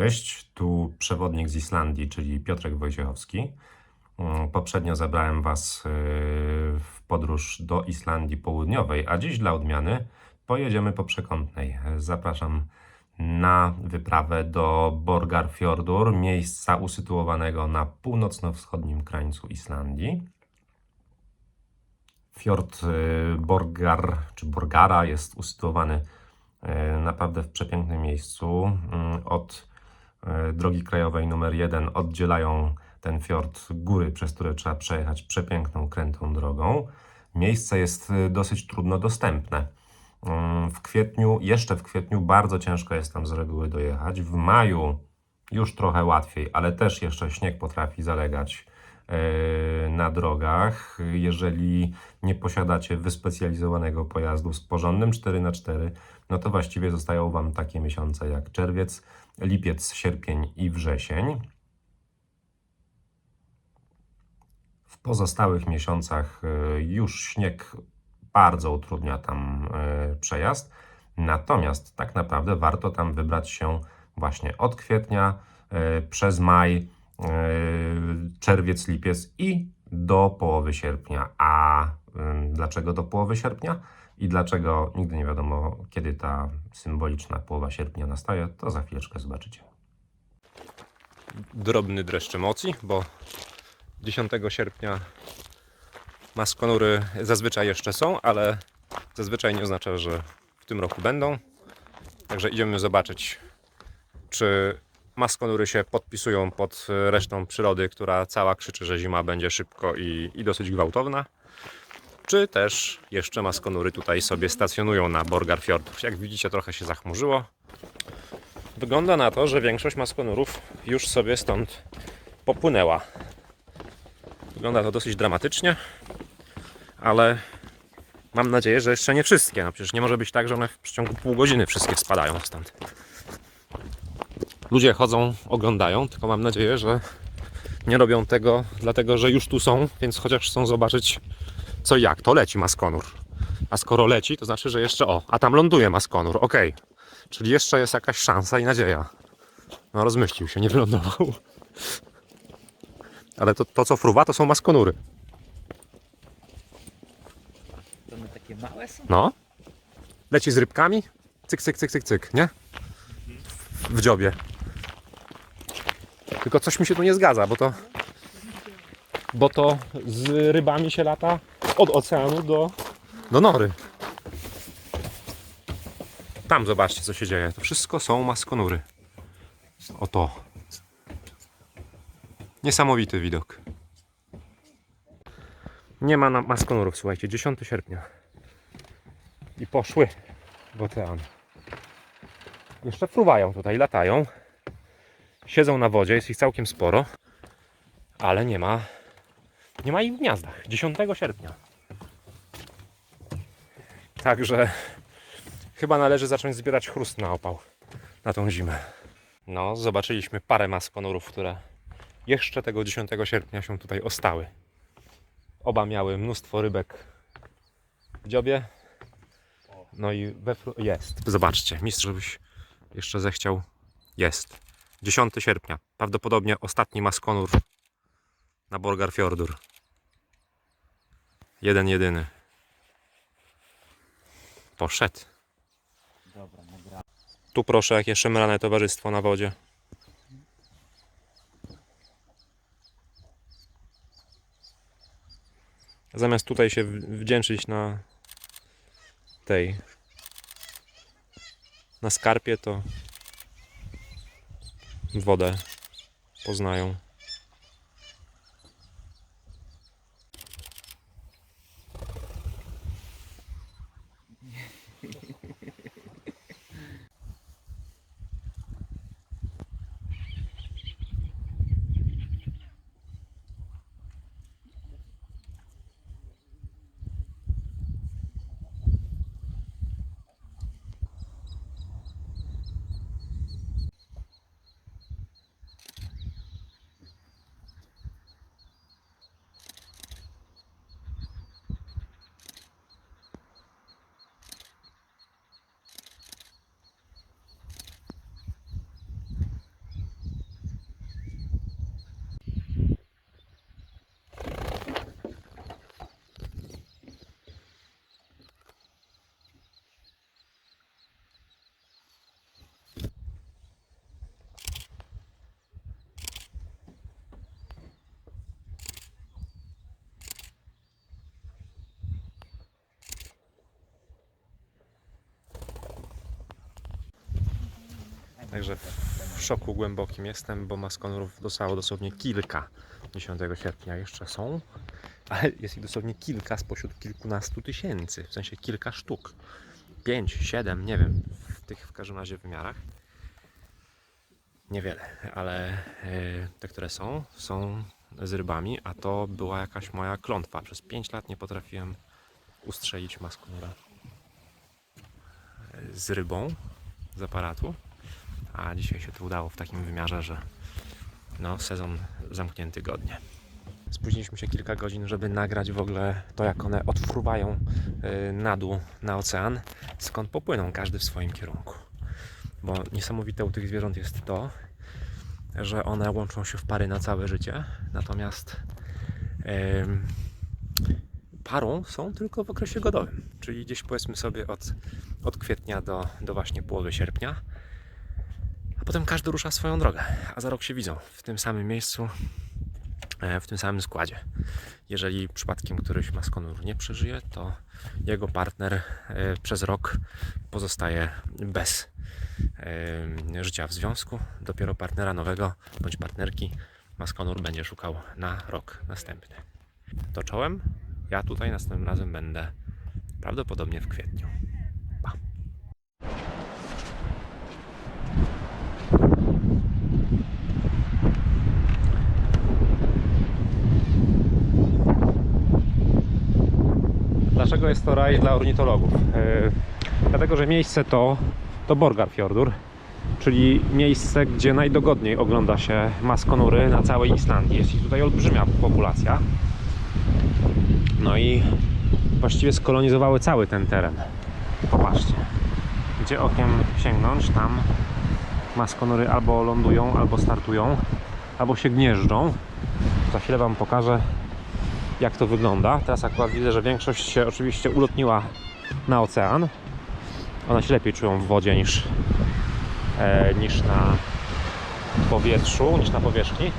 Cześć, tu przewodnik z Islandii, czyli Piotrek Wojciechowski. Mm, Poprzednio zabrałem Was yy, w podróż do Islandii Południowej, a dziś dla odmiany pojedziemy po przekątnej. Zapraszam na wyprawę do Borgarfjordur, miejsca usytuowanego na północno-wschodnim krańcu Islandii. Fjord y, Borgar czy Borgara jest usytuowany y, naprawdę w przepięknym miejscu. Mm, Od y, drogi krajowej numer 1 oddzielają ten fiord góry, przez które trzeba przejechać przepiękną, krętą drogą. Miejsce jest y, dosyć trudno dostępne. Mm, W kwietniu, jeszcze w kwietniu, bardzo ciężko jest tam z reguły dojechać. W maju już trochę łatwiej, ale też jeszcze śnieg potrafi zalegać e, na drogach. Jeżeli nie posiadacie wyspecjalizowanego pojazdu z porządnym 4x4, no to właściwie zostają Wam takie miesiące jak czerwiec, lipiec, sierpień i wrzesień. W pozostałych miesiącach e, już śnieg bardzo utrudnia tam e, przejazd. Natomiast tak naprawdę warto tam wybrać się właśnie od kwietnia e, przez maj, czerwiec, lipiec i do połowy sierpnia. A dlaczego do połowy sierpnia? I dlaczego nigdy nie wiadomo, kiedy ta symboliczna połowa sierpnia nastaje, to za chwileczkę zobaczycie. drobny dreszcz emocji, bo 10 sierpnia maskonury zazwyczaj jeszcze są, ale zazwyczaj nie oznacza, że w tym roku będą. Także idziemy zobaczyć, czy maskonury się podpisują pod resztą przyrody, która cała krzyczy, że zima będzie szybko i, i dosyć gwałtowna. Czy też jeszcze maskonury tutaj sobie stacjonują na Borgarfjord. Jak widzicie, trochę się zachmurzyło. Wygląda na to, że większość maskonurów już sobie stąd popłynęła. Wygląda to dosyć dramatycznie, ale mam nadzieję, że jeszcze nie wszystkie. No przecież nie może być tak, że one w przeciągu pół godziny wszystkie spadają stąd. Ludzie chodzą, oglądają, tylko mam nadzieję, że nie robią tego dlatego, że już tu są, więc chociaż chcą zobaczyć co i jak. To leci maskonur. A skoro leci, to znaczy, że jeszcze o, a tam ląduje maskonur. Okej. Czyli jeszcze jest jakaś szansa i nadzieja. No rozmyślił się, nie wylądował. Ale to, to co fruwa, to są maskonury. To one takie małe są? No. Leci z rybkami. Cyk, cyk, cyk, cyk, cyk, nie? W dziobie. Tylko coś mi się tu nie zgadza, bo to... Bo to z rybami się lata od oceanu do, do nory. Tam zobaczcie, co się dzieje. To wszystko są maskonury. Oto. Niesamowity widok. Nie ma maskonurów, słuchajcie, 10 sierpnia. I poszły w ocean. Jeszcze fruwają tutaj, latają. Siedzą na wodzie, jest ich całkiem sporo. Ale nie ma, nie ma ich w gniazdach. 10 sierpnia. Także chyba należy zacząć zbierać chrust na opał na tą zimę. No, zobaczyliśmy parę maskonurów, które jeszcze tego 10 sierpnia się tutaj ostały. Oba miały mnóstwo rybek w dziobie. No i we fru- jest. Zobaczcie, mistrz żebyś jeszcze zechciał. Jest. 10 sierpnia. Prawdopodobnie ostatni maskonur na Borgarfjordur. Jeden jedyny. Poszedł. Dobra, nagra. Tu proszę, jakie szemrane towarzystwo na wodzie. Zamiast tutaj się wdzięczyć na tej na skarpie, to wodę poznają. Także w szoku głębokim jestem, bo maskonurów dostało dosłownie kilka 10 sierpnia jeszcze są, ale jest ich dosłownie kilka spośród kilkunastu tysięcy, w sensie kilka sztuk. 5, 7, nie wiem, w tych w każdym razie wymiarach. Niewiele, ale e, te, które są, są z rybami, a to była jakaś moja klątwa. Przez 5 lat nie potrafiłem ustrzelić maskonura z rybą z aparatu, a dzisiaj się to udało w takim wymiarze, że no, sezon zamknięty godnie. Spóźniliśmy się kilka godzin, żeby nagrać w ogóle to, jak one odfruwają y, na dół na ocean, skąd popłyną każdy w swoim kierunku. Bo niesamowite u tych zwierząt jest to, że one łączą się w pary na całe życie, natomiast em, parą są tylko w okresie godowym, czyli gdzieś powiedzmy sobie od, od kwietnia do, do właśnie połowy sierpnia. Potem każdy rusza swoją drogę, a za rok się widzą w tym samym miejscu, e, w tym samym składzie. Jeżeli przypadkiem któryś maskonur nie przeżyje, to jego partner e, przez rok pozostaje bez e, życia w związku. Dopiero partnera nowego bądź partnerki maskonur będzie szukał na rok następny. To czołem. Ja tutaj następnym razem będę prawdopodobnie w kwietniu. Dlaczego jest to raj dla ornitologów? Yy, dlatego, że miejsce to, to Borgarfjordur, czyli miejsce, gdzie najdogodniej ogląda się maskonury na całej Islandii. Jest ich tutaj olbrzymia populacja. No i właściwie skolonizowały cały ten teren. Popatrzcie, gdzie okiem sięgnąć, tam maskonury albo lądują, albo startują, albo się gnieżdżą. Za chwilę Wam pokażę, jak to wygląda. Teraz akurat widzę, że większość się oczywiście ulotniła na ocean. One się lepiej czują w wodzie niż, e, niż na powietrzu, niż na powierzchni.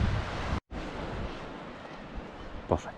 Poszedł.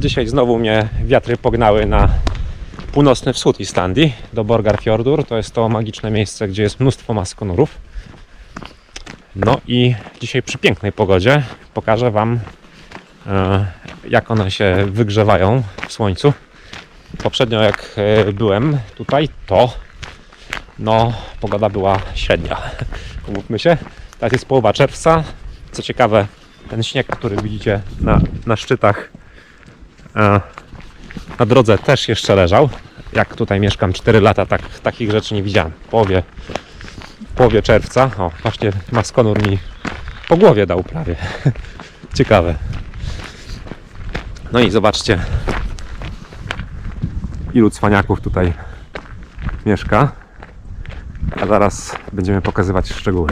Dzisiaj znowu mnie wiatry pognały na północny wschód Islandii, do Borgarfjordur. To jest to magiczne miejsce, gdzie jest mnóstwo maskonurów. No i dzisiaj przy pięknej pogodzie pokażę Wam, e, jak one się wygrzewają w słońcu. Poprzednio jak e, byłem tutaj, to no, pogoda była średnia. Umówmy się. Teraz jest połowa czerwca. Co ciekawe, ten śnieg, który widzicie na, na szczytach na drodze też jeszcze leżał. Jak tutaj mieszkam 4 lata, tak, takich rzeczy nie widziałem. Połowie, połowie czerwca, o właśnie maskonur mi po głowie dał prawie. Ciekawe. No i zobaczcie, ilu cwaniaków tutaj mieszka. A zaraz będziemy pokazywać szczegóły.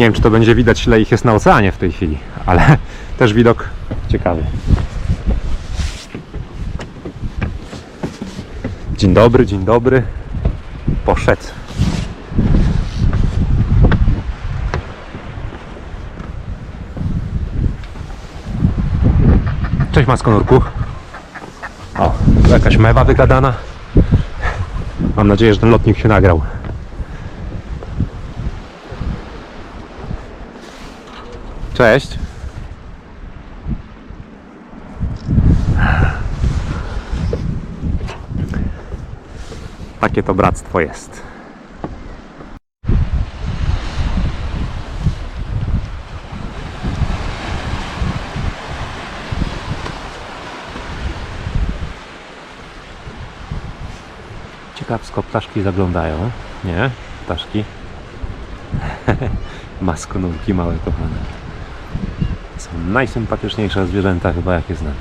Nie wiem, czy to będzie widać, ile ich jest na oceanie w tej chwili, ale też widok ciekawy. Dzień dobry, dzień dobry. Poszedł. Cześć Maskonurku. O, jakaś mewa wygadana. Mam nadzieję, że ten lotnik się nagrał. Cześć. Takie to bractwo jest. Ciekawsko ptaszki zaglądają, nie? Ptaszki. Maskonurki małe kochane. Są najsympatyczniejsze zwierzęta chyba jakie znam.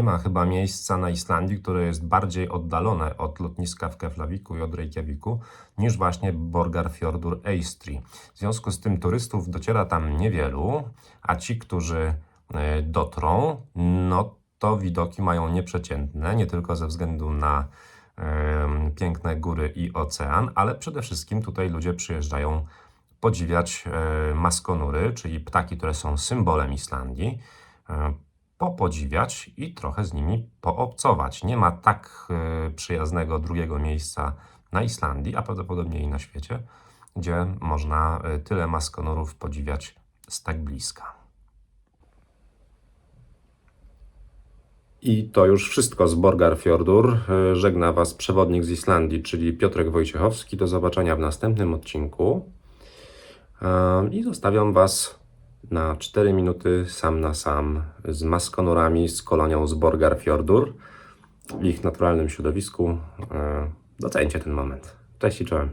Nie ma chyba miejsca na Islandii, które jest bardziej oddalone od lotniska w Keflaviku i od Reykjaviku niż właśnie Borgarfjordur Eystri. W związku z tym turystów dociera tam niewielu, a ci, którzy e, dotrą, no to widoki mają nieprzeciętne, nie tylko ze względu na em, piękne góry i ocean, ale przede wszystkim tutaj ludzie przyjeżdżają podziwiać e, maskonury, czyli ptaki, które są symbolem Islandii. E, popodziwiać i trochę z nimi poobcować. Nie ma tak e, przyjaznego drugiego miejsca na Islandii, a prawdopodobnie i na świecie, gdzie można e, tyle maskonurów podziwiać z tak bliska. I to już wszystko z Borgarfjordur. E, Żegna Was przewodnik z Islandii, czyli Piotrek Wojciechowski. Do zobaczenia w następnym odcinku. I zostawiam Was na 4 minuty sam na sam z maskonurami, z kolonią z Borgarfjordur w ich naturalnym środowisku. E, Docencie ten moment. Cześć i czołem.